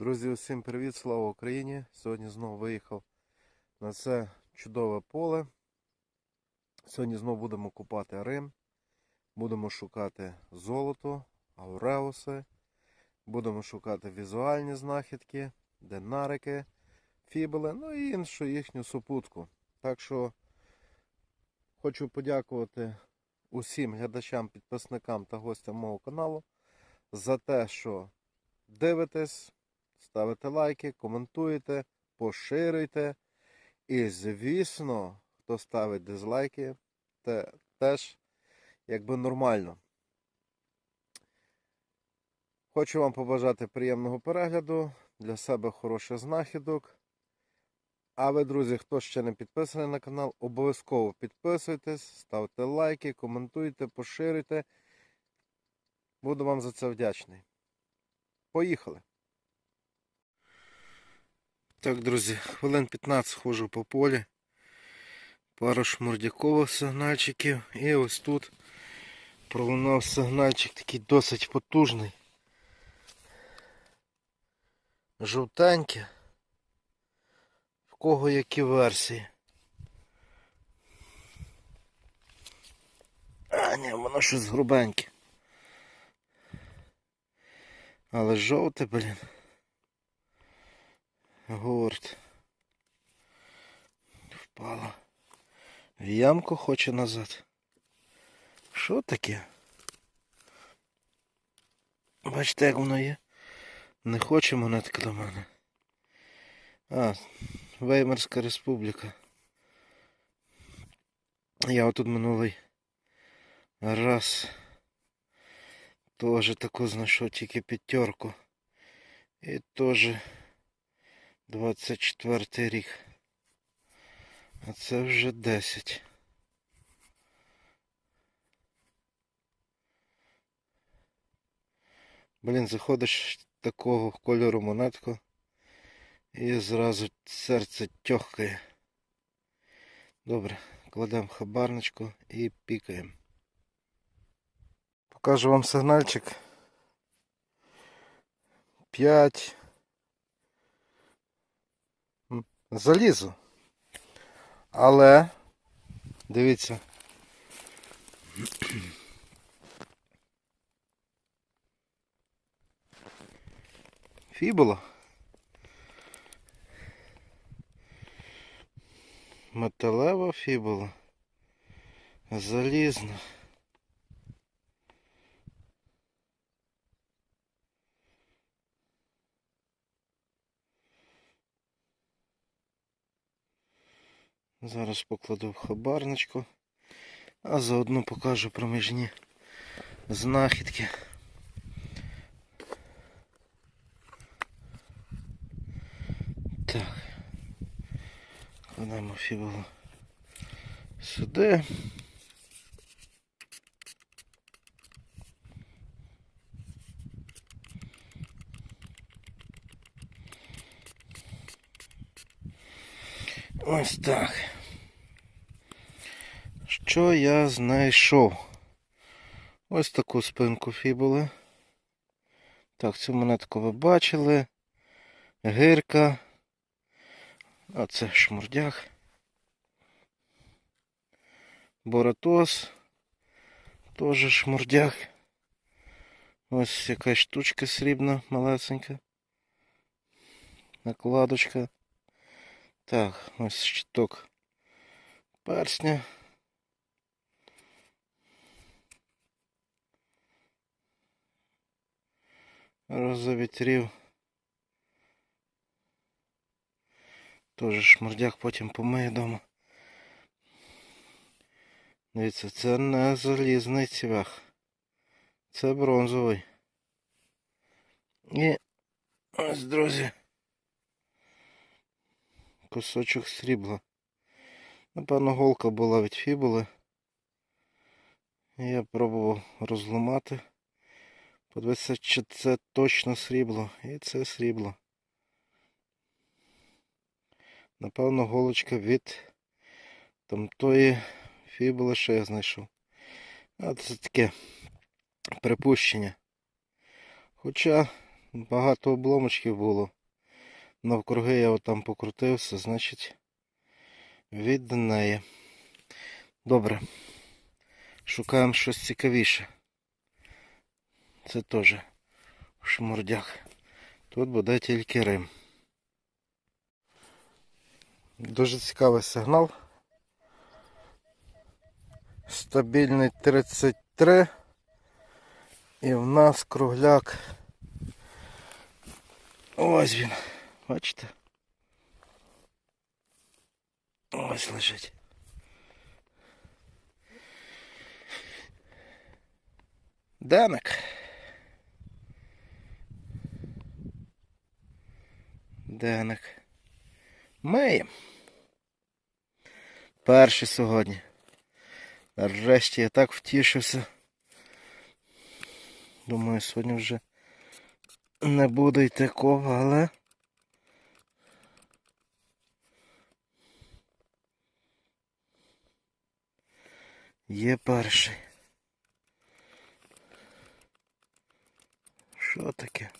Друзі, усім привіт, слава Україні! Сьогодні знову виїхав на це чудове поле. Сьогодні знову будемо купати Рим, будемо шукати золото, ауреуси, будемо шукати візуальні знахідки, динарики, фібули, ну і іншу їхню супутку. Так що хочу подякувати усім глядачам, підписникам та гостям мого каналу за те, що дивитесь, ставите лайки, коментуєте, поширюйте. І, звісно, хто ставить дизлайки, те теж якби нормально. Хочу вам побажати приємного перегляду, для себе хороших знахідок. А ви, друзі, хто ще не підписаний на канал, обов'язково підписуйтесь, ставте лайки, коментуйте, поширюйте. Буду вам за це вдячний. Поїхали. Так, друзі, хвилин 15 ходжу по полі. Пару шмурдякових сигнальчиків. І ось тут пролунав сигнальчик такий досить потужний. Жовтенький. В кого які версії? А, ні, воно щось грубеньке. Але жовте, блін. Гурт. Впала. В ямку хоче назад. Що таке? Бачите, як воно є? Не хоче монетка до мене. А, Веймарська республіка. Я отут минулий раз теж таку знайшов тільки п'ятерку. І теж 24 рік. А це вже 10. Блін, заходиш такого кольору монетку і зразу серце тьохкає. Добре, кладемо хабарничку і пікаємо. Покажу вам сигнальчик. 5 залізу. Але, дивіться. Фібула. Металева фібула. Залізна. Зараз покладу в хабарничку, а заодно покажу проміжні знахідки. Так. Кладемо фібулу сюди. Ось так. Що я знайшов? Ось таку спинку фібули. Так, цю монетку ви бачили. Гирка. А це шмурдяк. Боратос. Теж шмурдяк. Ось якась штучка срібна, малесенька. Накладочка. Так, ось щиток персня. Розовітрів. Тоже шмурдяк потім помиє вдома. Дивіться, це не залізний цвях. Це бронзовий. І ось, друзі. Кусочок срібла. Напевно, голка була від фібули. Я пробував розламати. Подивитися, чи це точно срібло. І це срібло. Напевно, голочка від там тої фібули, що я знайшов. А це таке припущення. Хоча багато обломочків було. Навкруги я отам покрутився, значить від неї. Добре. Шукаємо щось цікавіше. Це теж шмурдяк. Тут буде тільки Рим. Дуже цікавий сигнал. Стабільний 33. І в нас кругляк. Ось він. Бачите? Ось лежить. Деник. Деник. Миєм. Перший сьогодні. Нарешті я так втішився. Думаю, сьогодні вже не буде йти кова, але. Є перший. Що таке?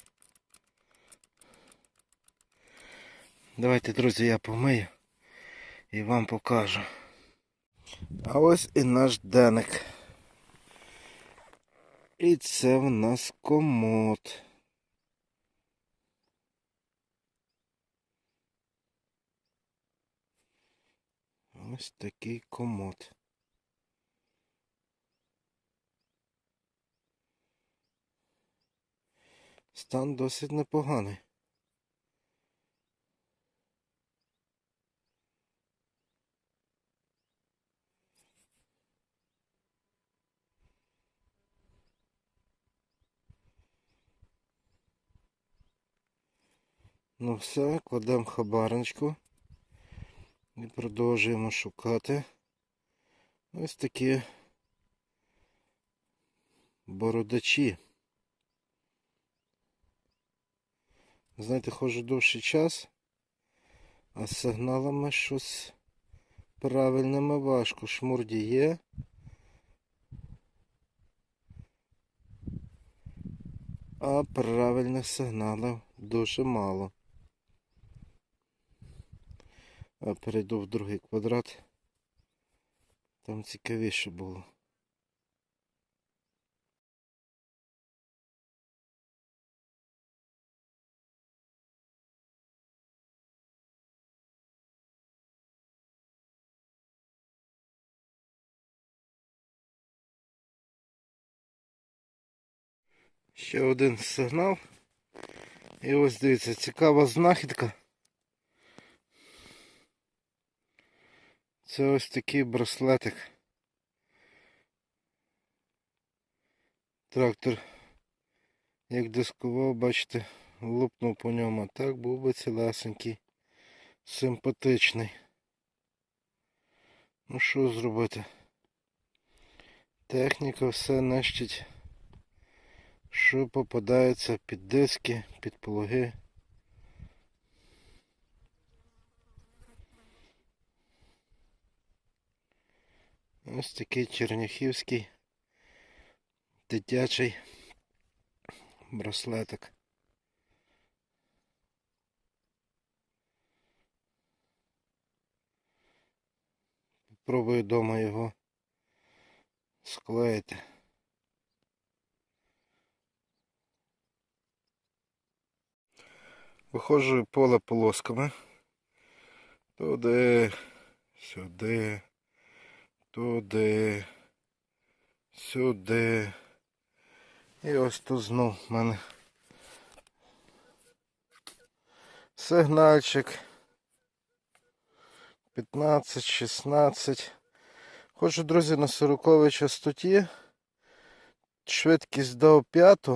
Давайте, друзі, я помию і вам покажу. А ось і наш деник. І це в нас комод. Ось такий комод. Стан досить непоганий. Ну все, кладемо хабарничку і продовжуємо шукати ось такі бородачі. Знаєте, ходжу довший час, а з сигналами щось правильними важко. Шмурді є. А правильних сигналів дуже мало. А перейду в другий квадрат. Там цікавіше було. Ще один сигнал. І ось дивіться, цікава знахідка. Це ось такий браслетик. Трактор, як дискував, бачите, лупнув по ньому. Так був би цілесенький, симпатичний. Ну що зробити? Техніка все нищить, що попадається під диски, під пологи. Ось такий черняхівський дитячий браслетик. Попробую вдома його склеїти. Виходжу поле полосками. Туди, сюди, туди, сюди. І ось тут знов в мене сигнальчик. 15, 16. Хочу, друзі, на 40 частоті. Швидкість до 5.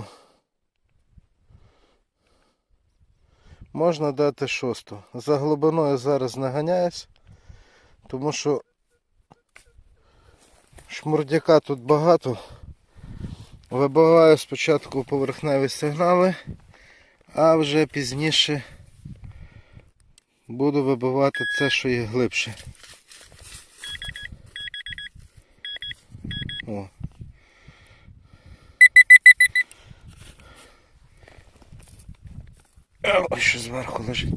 Можна дати шосту. За глибиною зараз наганяюсь, тому що шмурдяка тут багато. Вибиваю спочатку поверхневі сигнали, а вже пізніше буду вибивати це, що є глибше. О. Ой, що зверху лежить.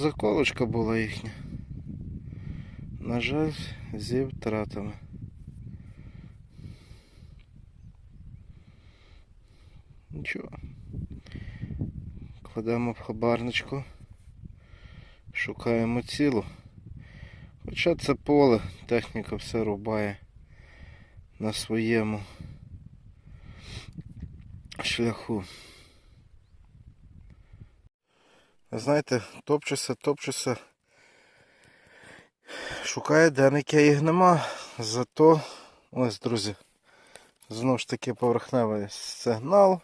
Заколочка була їхня. На жаль, зі втратами. Нічого. Кладемо в хабарничку. Шукаємо цілу. Хоча це поле, техніка все рубає на своєму шляху. Ви Знаєте, топчуся, топчуся. Шукаю я їх нема. Зато, ось, друзі, знову ж таки поверхневий сигнал.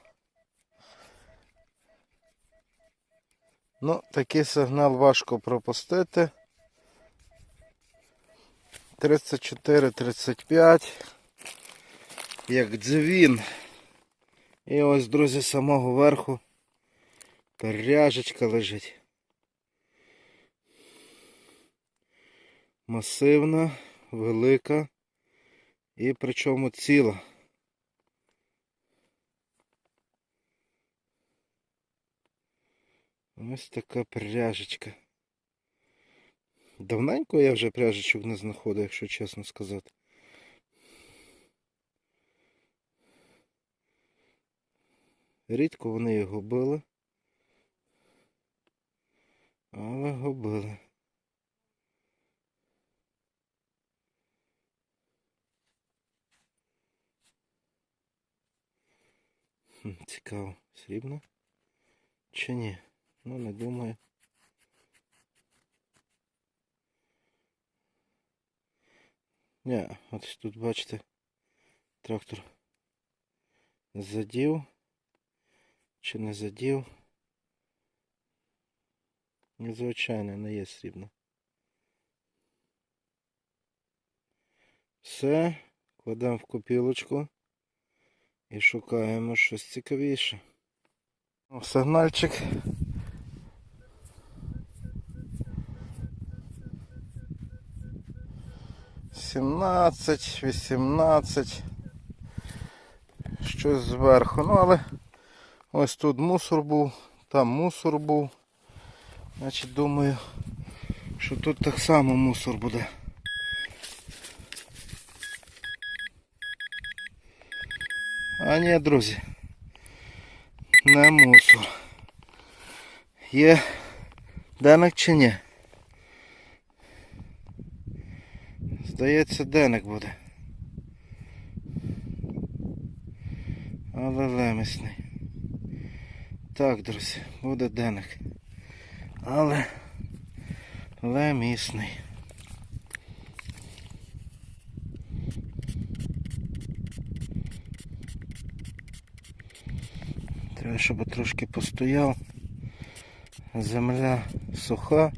Ну, такий сигнал важко пропустити. 34-35. Як дзвін. І ось, друзі, з самого верху Перяжечка лежить. Масивна, велика і причому ціла. Ось така пряжечка. Давненько я вже пряжечок не знаходив, якщо чесно сказати. Рідко вони його били. Але губили. Цікаво, срібно? Чи ні? Ну не думаю. Ні, от тут бачите, трактор задів чи не задів. Звичайно, не є срібно. Все, кладемо в копілочку і шукаємо щось цікавіше. О, сигнальчик. Сімнадцять, вісімнадцять. Щось зверху. Ну, але ось тут мусор був, там мусор був. Значить, думаю, що тут так само мусор буде. А ні, друзі. Не мусор. Є деник чи ні? Здається, деник буде. Але лемісний. Так, друзі, буде деник але лемісний. Треба, щоб трошки постояв. Земля суха,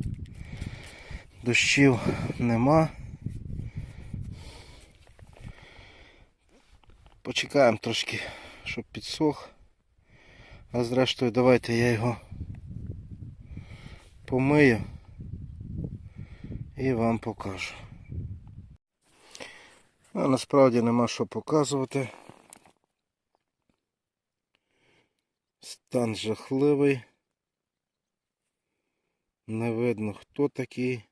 дощів нема. Почекаємо трошки, щоб підсох. А зрештою давайте я його помию і вам покажу. А насправді нема що показувати. Стан жахливий. Не видно хто такий.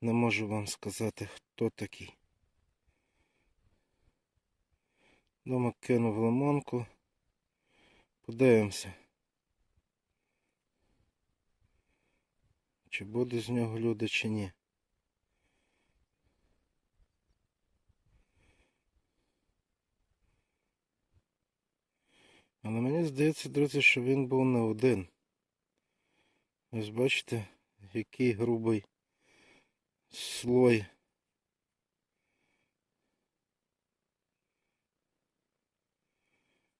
Не можу вам сказати, хто такий. Дома кинув лимонку. Подивимося. Чи буде з нього люди, чи ні. Але мені здається, друзі, що він був не один. Ось бачите, який грубий слой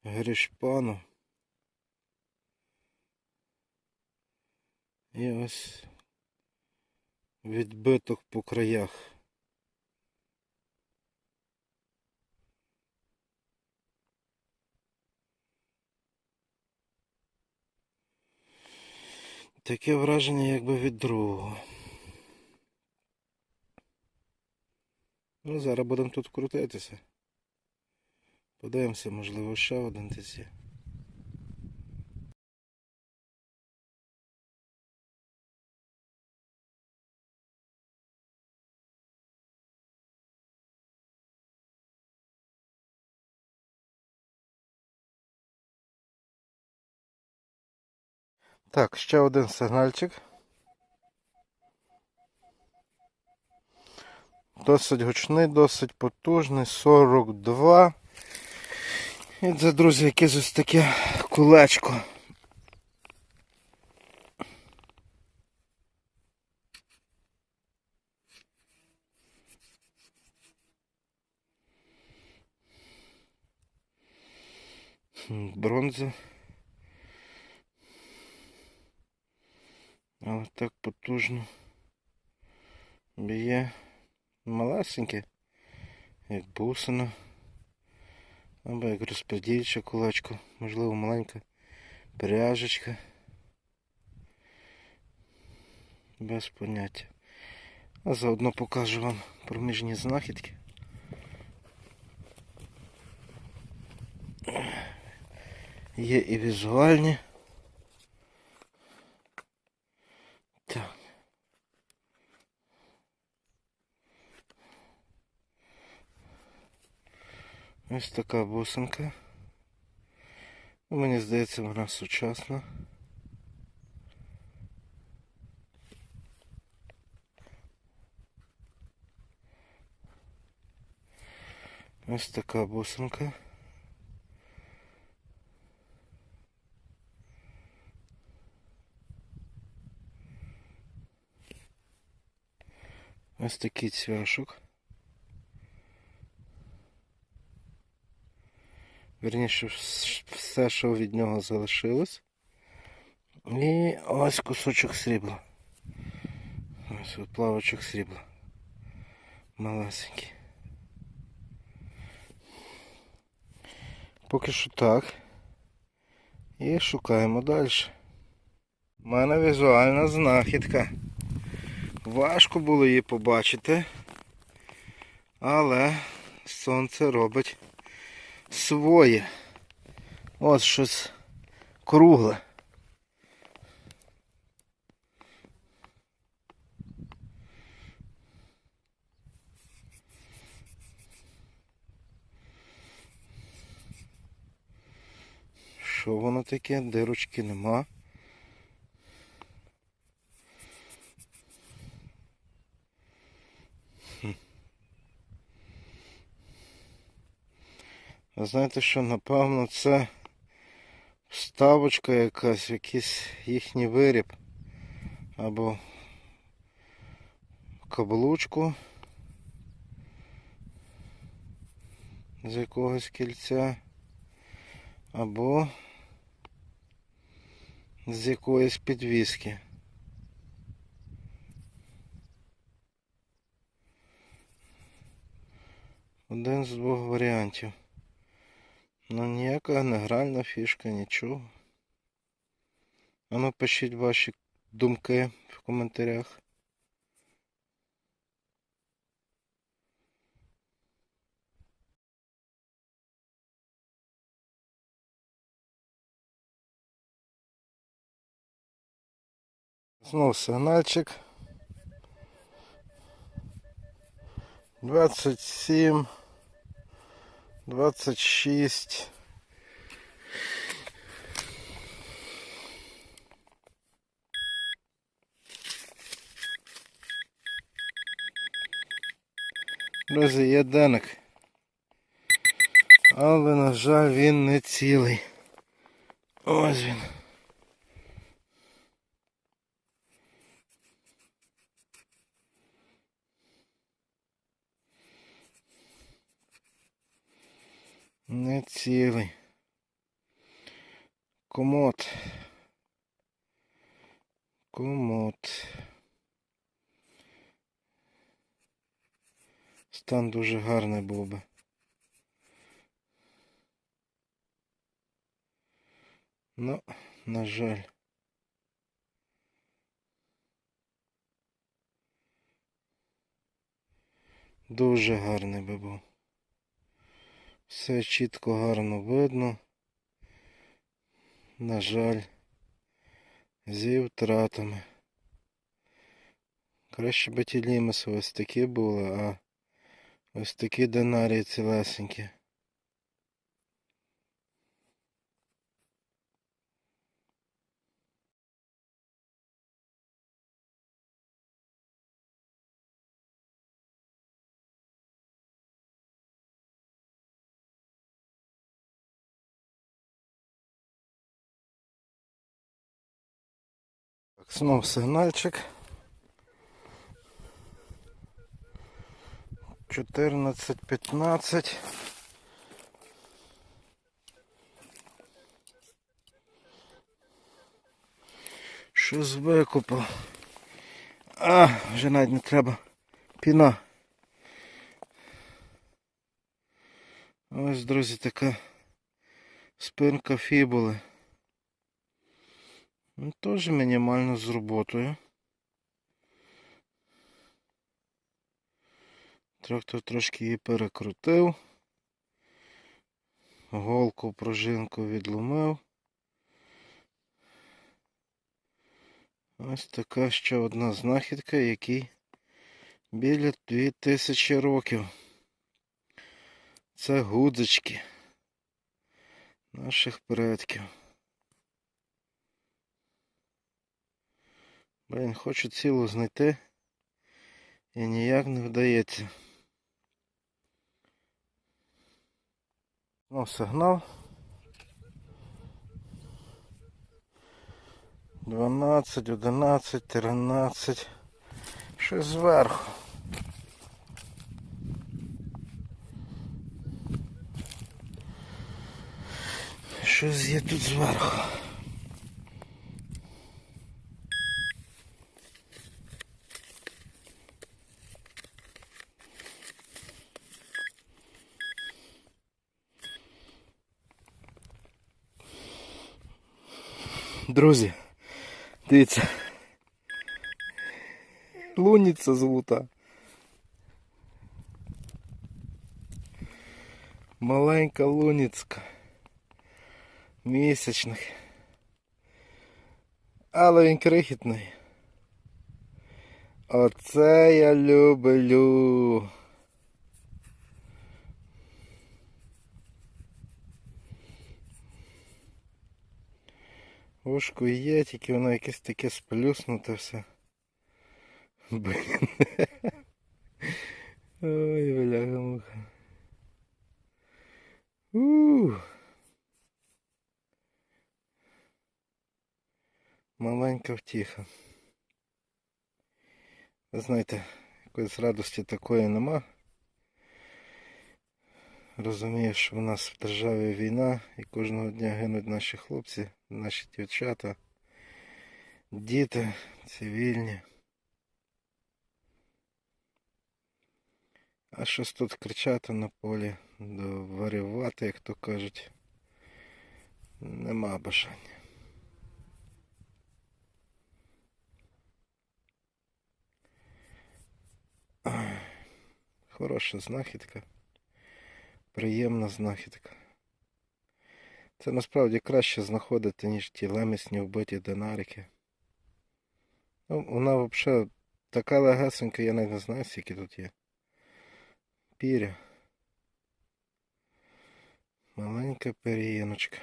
гришпану. І ось відбиток по краях. Таке враження якби від другого. Ну, зараз будемо тут крутитися. Подивимося, можливо, ще один десь. Так, ще один сигнальчик. Досить гучний, досить потужний, 42. І це, друзі, якесь ось таке кулечко. Бронза. Але так потужно б'є малесеньке, як бусина. Або як розподільча кулачка, можливо маленька пряжечка. Без поняття. А заодно покажу вам проміжні знахідки. Є і візуальні. Ось така бусинка. Мені здається, вона сучасна. Ось така бусинка. Ось такий цвяшок. Вірніше, вс- все, що від нього залишилось. І ось кусочок срібла. Ось плавочок срібла. Малесенький. Поки що так. І шукаємо далі. У мене візуальна знахідка. Важко було її побачити, але сонце робить своє. Ось щось кругле. Що воно таке? Дирочки нема. А знаєте що, напевно, це вставочка якась, якийсь їхній виріб. Або каблучку з якогось кільця, або з якоїсь підвіски. Один з двох варіантів. Ну ніяка не гральна фішка, нічого. А ну пишіть ваші думки в коментарях. Знову сигнальчик. 27. 26. Друзі, є денник. Але, на жаль, він не цілий. Ось він. Не цілий. Комод. Комод. Стан дуже гарний був би. Ну, на жаль. Дуже гарний би був. Все чітко гарно видно. На жаль, зі втратами. Краще би ті лімеси ось такі були, а ось такі динарії цілесенькі. Знов сигнальчик. 14-15. Що з викупу? А, вже навіть не треба. Піна. Ось, друзі, така спинка фібули. Ну, теж мінімально з роботою. Трактор трошки її перекрутив. Голку пружинку відломив. Ось така ще одна знахідка, якій біля 2000 років. Це гудзички наших предків. Блін, хочу цілу знайти і ніяк не вдається. Ну, сигнал. 12, 11, 13. Щось зверху. Щось є тут зверху. Друзі, дивіться. Луніця золота. Маленька луніцька. Місячних. Але він крихітний. Оце я люблю. Ушко є, тільки воно якесь таке сплюснуте все. Блін. Ой, бляха муха. Ууу. Маленька втіха. Ви знаєте, якоїсь радості такої нема. Розумію, що в нас в державі війна і кожного дня гинуть наші хлопці, наші дівчата, діти цивільні. А щось тут кричати на полі, доварювати, як то кажуть, нема бажання. Хороша знахідка. Приємна знахідка. Це насправді краще знаходити, ніж ті лемісні вбиті динарики. Ну, вона взагалі така легесенька, я навіть не знаю, скільки тут є. Піря. Маленька пір'їночка.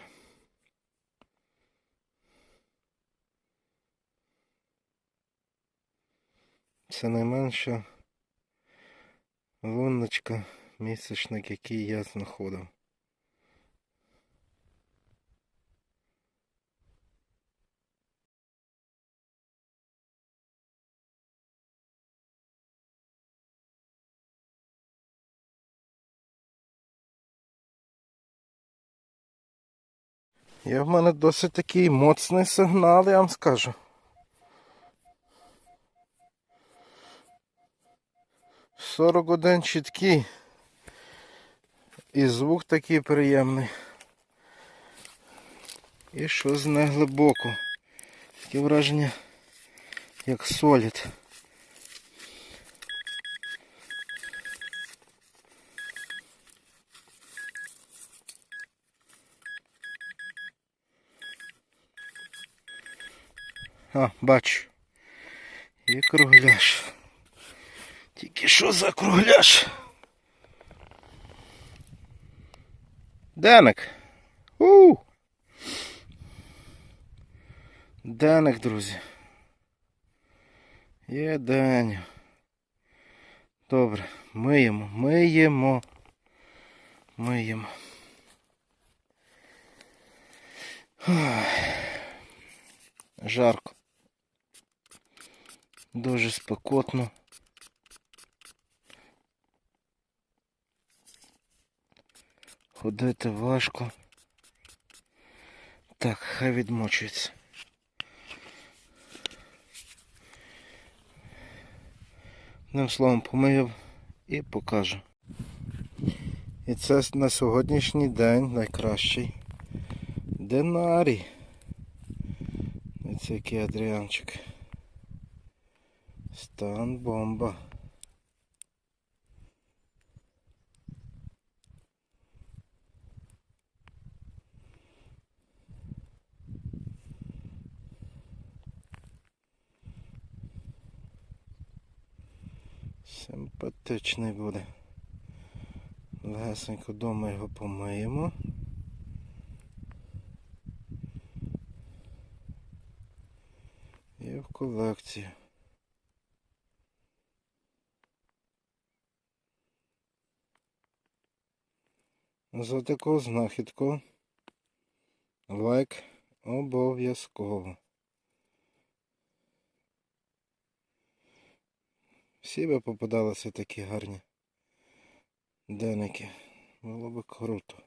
Це найменша луночка, місячник, який я знаходив. Є в мене досить такий моцний сигнал, я вам скажу. Сорок один чіткий. І звук такий приємний. І щось не глибоко. Таке враження, як солід. А, бачу. І кругляш. Тільки що за кругляш? Деник. У. Деник, друзі. Є день. Добре, миємо, миємо. Миємо. Жарко. Дуже спекотно. Ходити важко. Так, хай відмочується. Одним словом помив і покажу. І це на сьогоднішній день найкращий динарій. Ось який Адріанчик. Стан бомба. Симпатичний буде. Легесенько вдома його помиємо. І в колекцію. За таку знахідку лайк обов'язково. Всі би попадалися такі гарні денники. Було би круто.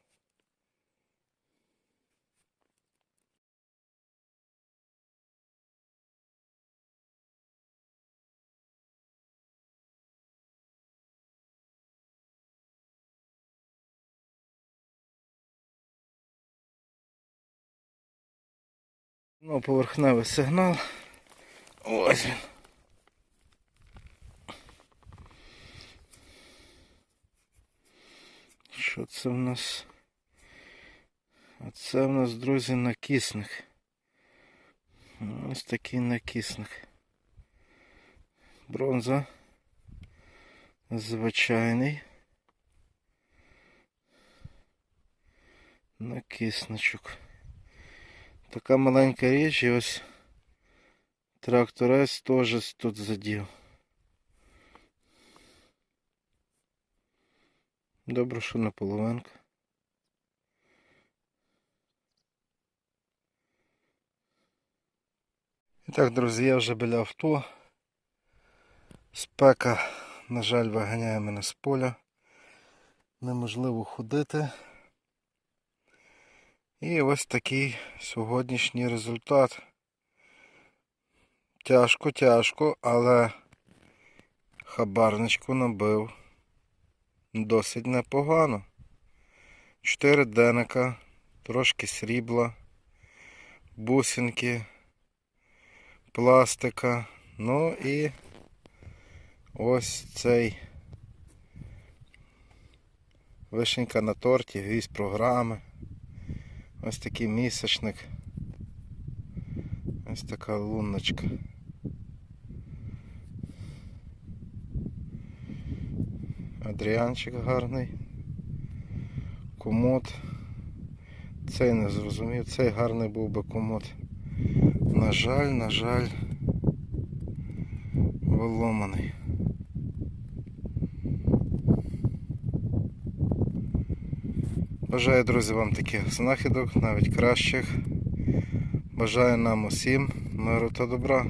Ну, поверхневий сигнал. Ось він. Що це в нас? А це в нас, друзі, накисник. Ось такий накисник. Бронза. Звичайний. Накисничок. Така маленька річ і ось тракторець теж тут задів. Добре, що не половинка. І так, друзі, я вже біля авто. Спека, на жаль, виганяє мене з поля. Неможливо ходити. І ось такий сьогоднішній результат. Тяжко, тяжко, але хабарничку набив досить непогано. Чотири денника, трошки срібла, бусинки, пластика. Ну і ось цей вишенька на торті, гвіздь програми. Ось такий місячник. Ось така луночка. Адріанчик гарний. Комод. Цей не зрозумів, цей гарний був би комод. На жаль, на жаль, виломаний. Бажаю, друзі, вам таких знахідок, навіть кращих. Бажаю нам усім миру та добра.